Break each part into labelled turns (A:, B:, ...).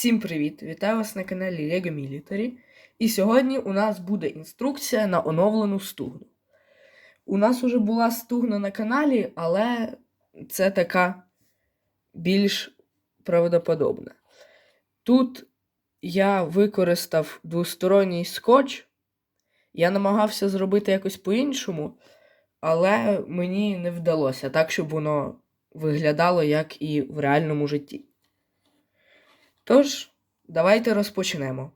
A: Всім привіт! Вітаю вас на каналі Lego Military. І сьогодні у нас буде інструкція на оновлену стугну. У нас уже була стугна на каналі, але це така більш правдоподобна. Тут я використав двосторонній скотч. Я намагався зробити якось по-іншому, але мені не вдалося так, щоб воно виглядало як і в реальному житті. Тож, давайте розпочнемо.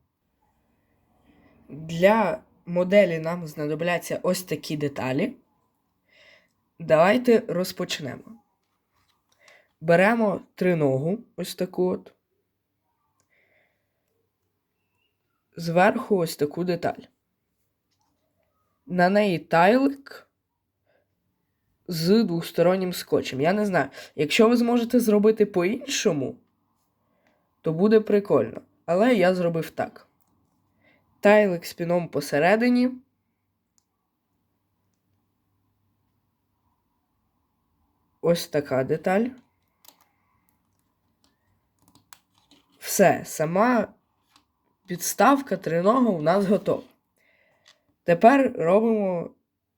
A: Для моделі нам знадобляться ось такі деталі. Давайте розпочнемо. Беремо триногу, ось таку от. Зверху ось таку деталь. На неї тайлик з двостороннім скотчем. Я не знаю, якщо ви зможете зробити по-іншому, то буде прикольно. Але я зробив так. Тайлик з піном посередині. Ось така деталь. Все, сама підставка тринога у нас готова. Тепер робимо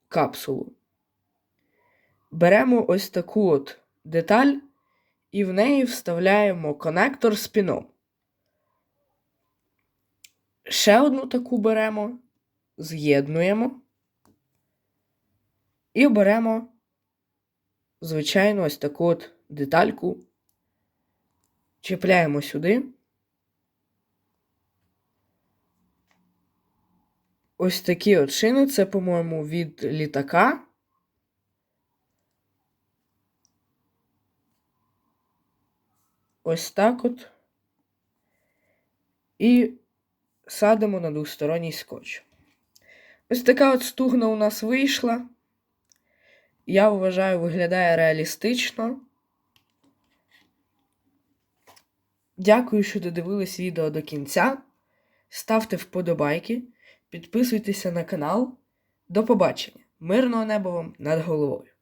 A: капсулу. Беремо ось таку от деталь і в неї вставляємо конектор з піном. Ще одну таку беремо, з'єднуємо і беремо, звичайно, ось таку от детальку, чіпляємо сюди. Ось такі от шини, це, по-моєму, від літака. Ось так от. І садимо на двосторонній скотч. Ось така от стугна у нас вийшла. Я вважаю, виглядає реалістично. Дякую, що додивились відео до кінця. Ставте вподобайки, підписуйтеся на канал. До побачення! Мирного неба вам над головою!